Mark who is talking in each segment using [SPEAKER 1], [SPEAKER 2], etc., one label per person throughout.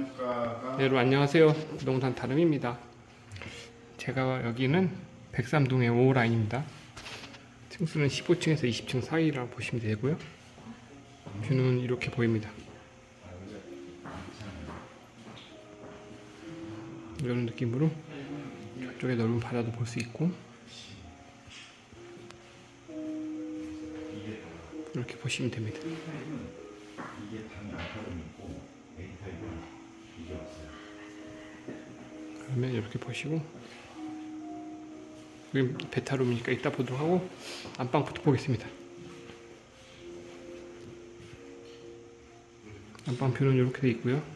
[SPEAKER 1] 네, 여러분 안녕하세요. 부동산 다름입니다. 제가 여기는 백삼동의 5라인입니다. 층수는 15층에서 20층 사이라 보시면 되고요. 뷰는 이렇게 보입니다. 이런 느낌으로 저쪽에 넓은 바다도 볼 수 있고 이렇게 보시면 됩니다. 그러면 이렇게 보시고 여기 베타룸이니까 이따 보도록 하고 안방부터 보겠습니다. 안방 뷰는 이렇게 돼 있고요.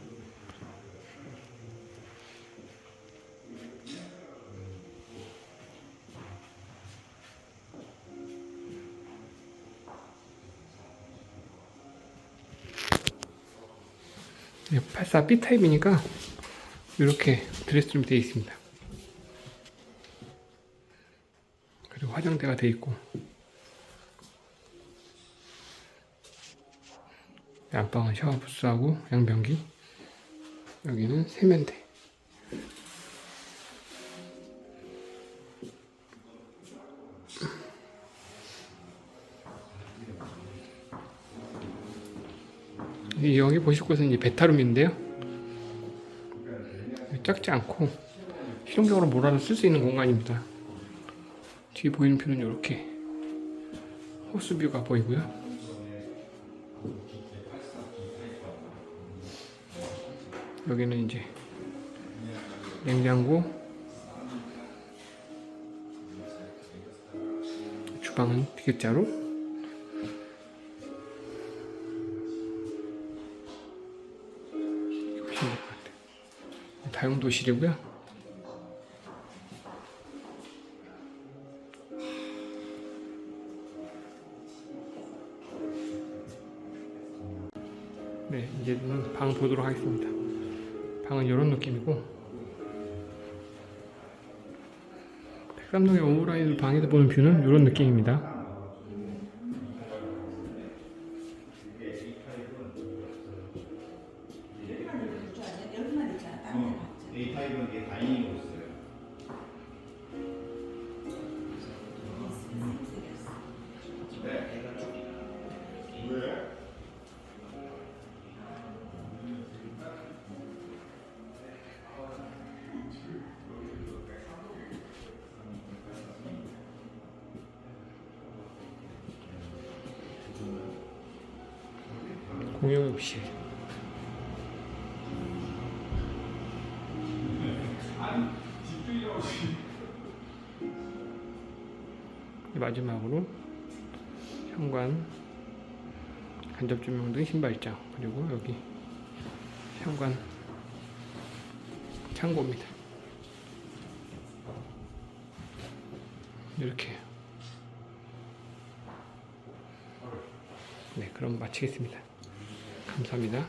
[SPEAKER 1] 84 B 타입이니까 이렇게 드레스룸이 되어 있습니다. 그리고 화장대가 되어 있고 안방은 샤워 부스하고 양변기 여기는 세면대 여기 보실 곳은 이제 베타룸인데요 작지 않고 실용적으로 뭐라도 쓸 수 있는 공간입니다. 뒤에 보이는 뷰는 이렇게 호수뷰가 보이고요. 여기는 이제 냉장고, 주방은 비계자로 다용도실이고요. 네, 이제는 방 보도록 하겠습니다. 방은 이런 느낌이고 백삼동의 오므라인 방에서 보는 뷰는 이런 느낌입니다.
[SPEAKER 2] 타입은 이게 다이닝으로 있어요. 왜?
[SPEAKER 1] 공용 욕실. 마지막으로 현관, 간접 조명 등 신발장 그리고 여기 현관 창고입니다. 이렇게 네 그럼 마치겠습니다. 감사합니다.